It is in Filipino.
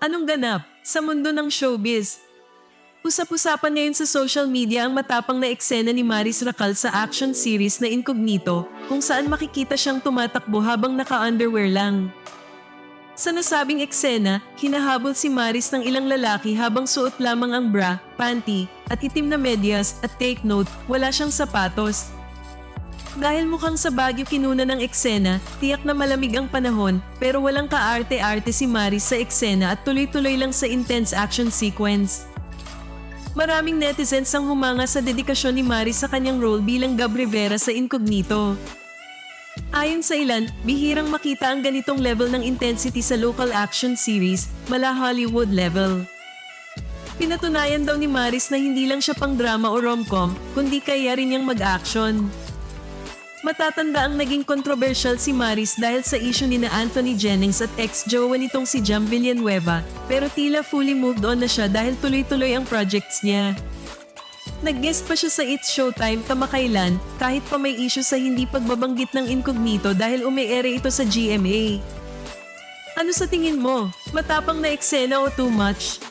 Anong ganap sa mundo ng showbiz? Usap-usapan ngayon sa social media ang matapang na eksena ni Maris Racal sa action series na Incognito kung saan makikita siyang tumatakbo habang naka-underwear lang. Sa nasabing eksena, hinahabol si Maris ng ilang lalaki habang suot lamang ang bra, panty, at itim na medyas at take note, wala siyang sapatos. Dahil mukhang sa Baguio kinuna ng eksena, tiyak na malamig ang panahon pero walang kaarte-arte si Maris sa eksena at tuloy-tuloy lang sa intense action sequence. Maraming netizens ang humanga sa dedikasyon ni Maris sa kanyang role bilang Gab Rivera sa Incognito. Ayon sa ilan, bihirang makita ang ganitong level ng intensity sa local action series, mala Hollywood level. Pinatunayan daw ni Maris na hindi lang siya pang drama o rom-com, kundi kaya rin niyang mag-action. Matatanda ang naging controversial si Maris dahil sa issue ni na Anthony Jennings at ex-jowa nitong si Jam Villanueva, pero tila fully moved on na siya dahil tuloy-tuloy ang projects niya. Nag-guest pa siya sa It's Showtime kamakailan kahit pa may issue sa hindi pagbabanggit ng incognito dahil umiere ito sa GMA. Ano sa tingin mo? Matapang na eksena o too much?